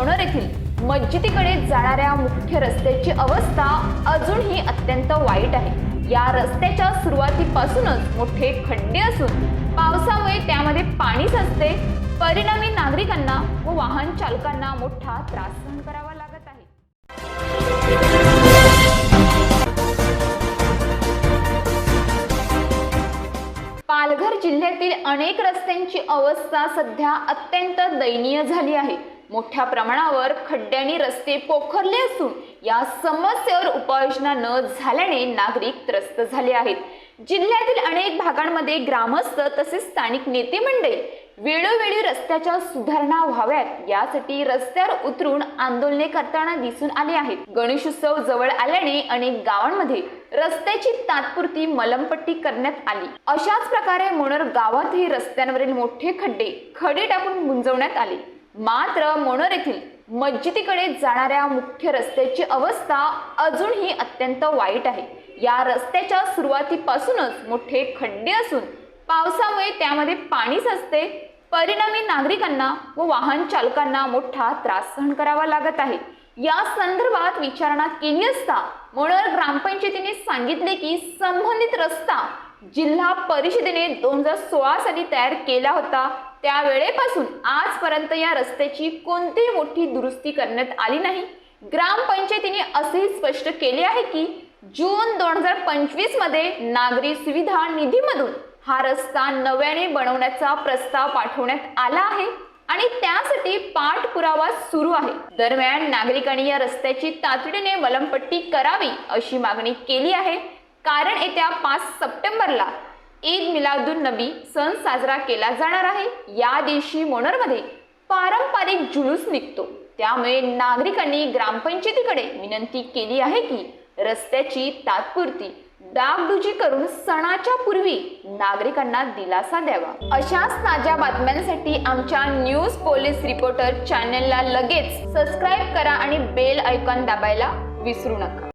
मोनोर येथील मस्जिदीकडे जाणाऱ्या मुख्य रस्त्याची अवस्था अजूनही अत्यंत वाईट आहे. या रस्त्याच्या सुरुवातीपासूनच मोठे खड्डे असून पावसामुळे त्यामध्ये पाणी साचते. परिणामी नागरिकांना व वाहन चालकांना मोठा त्रास सहन करावा लागत आहे. पालघर जिल्ह्यातील अनेक रस्त्यांची अवस्था सध्या अत्यंत दयनीय झाली आहे. मोठ्या प्रमाणावर खड्ड्यांनी रस्ते पोखरले असून या समस्येवर उपाययोजना न झाल्याने नागरिक त्रस्त झाले आहेत. जिल्ह्यातील अनेक भागांमध्ये ग्रामस्थ तसेच स्थानिक नेते मंडळी वेळोवेळी रस्त्याच्या सुधारणा व्हाव्यात यासाठी रस्त्यावर उतरून आंदोलने करताना दिसून आले आहेत. गणेशोत्सव जवळ आल्याने अनेक गावांमध्ये रस्त्याची तात्पुरती मलमपट्टी करण्यात आली. अशाच प्रकारे मोनर गावातही रस्त्यांवरील मोठे खड्डे खडे टाकून गुंजवण्यात आले. मात्र मोनर येथील मस्जिदीकडे जाणाऱ्या मुख्य रस्त्याची अवस्था अजूनही अत्यंत वाईट आहे. या रस्त्याच्या सुरुवातीपासूनच मोठे खड्डे असून पावसामुळे त्यामध्ये पाणी साचते. परिणामी नागरिकांना व वाहन चालकांना मोठा त्रास सहन करावा लागत आहे. या संदर्भात विचारणा केली असता मोनर ग्रामपंचायतीने सांगितले की संबंधित रस्ता जिल्हा परिषदेने दोन हजार सोळा साली तयार केला होता. त्यावेळेपासून आजपर्यंत या रस्त्याची कोणतीही मोठी दुरुस्ती करण्यात आली नाही? ग्रामपंचायतीने असेही स्पष्ट केले आहे की जून दोन हजार पंचवीसमध्ये नागरी सुविधा निधीमधून हा रस्ता नव्याने बनवण्याचा प्रस्ताव पाठवण्यात आला आहे आणि त्यासाठी पाठपुरावा सुरू आहे. दरम्यान नागरिकांनी या रस्त्याची तातडीने वलंपट्टी करावी अशी मागणी केली आहे. कारण येत्या पाच सप्टेंबरला ईद मिलादुन नबी सण साजरा केला जाणार आहे. या दिवशी मोनरमध्ये पारंपरिक जुलूस निघतो. त्यामुळे नागरिकांनी ग्रामपंचायतीकडे विनंती केली आहे की रस्त्याची तात्पुरती डागडुजी करून सणाच्या पूर्वी नागरिकांना दिलासा द्यावा. अशाच ताज्या बातम्यांसाठी आमच्या न्यूज पोलीस रिपोर्टर चॅनलला लगेच सबस्क्राईब करा आणि बेल ऐकॉन दाबायला विसरू नका.